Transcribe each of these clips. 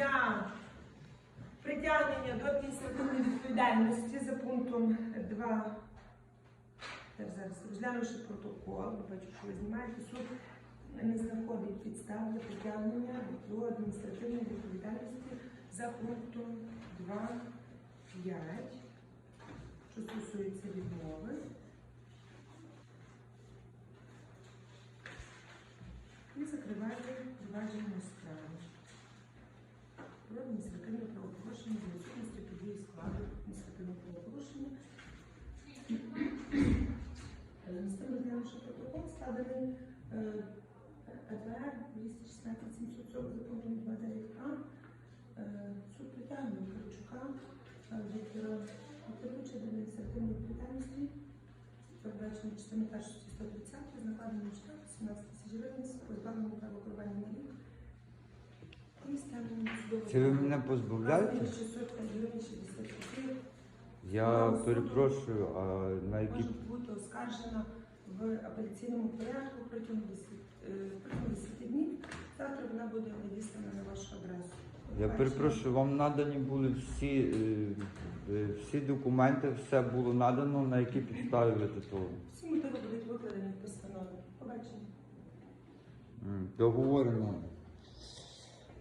для притягнення до адміністративної відповідальності за пунктом 2. Так, зараз розглянувши протокол, бачу, що ви знімаєте суд не знаходить підстав для притягнення до адміністративної відповідальності за пунктом 2.5, що стосується відмови. І закриває провадження справи. Адміністративне правопорушення з відсутності події складу адміністративного правопорушення. Наступний розглянувши протокол складений е, 216 740 за пунктом 29А. Е, Суд притягнув Харчука е, Віктора Вікторовича до адміністративної відповідальності. Передбачено частини першої 130 з накладенням штрафу 17 тисяч гривень з позбавленням Це ви мене позбавляєте? 600 гривень 60 копійок. Я перепрошую, а на які може бути оскаржена в апеляційному порядку протягом 10, е, протягом 10 днів. Завтра вона буде надіслана на вашу адресу. я перепрошую, вам надані були всі, е, е, всі документи, все було надано, на які підстави ви того. Всі мотиви будуть викладені в постанові. Побачення. Договорено.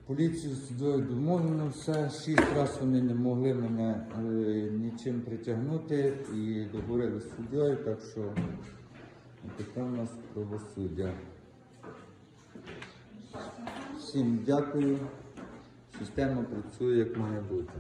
Поліцію домовлено все. Шість разів вони не могли мене е, нічим притягнути і договорили з суддєю, так що таке у нас правосуддя. Всім дякую. Система працює як має бути.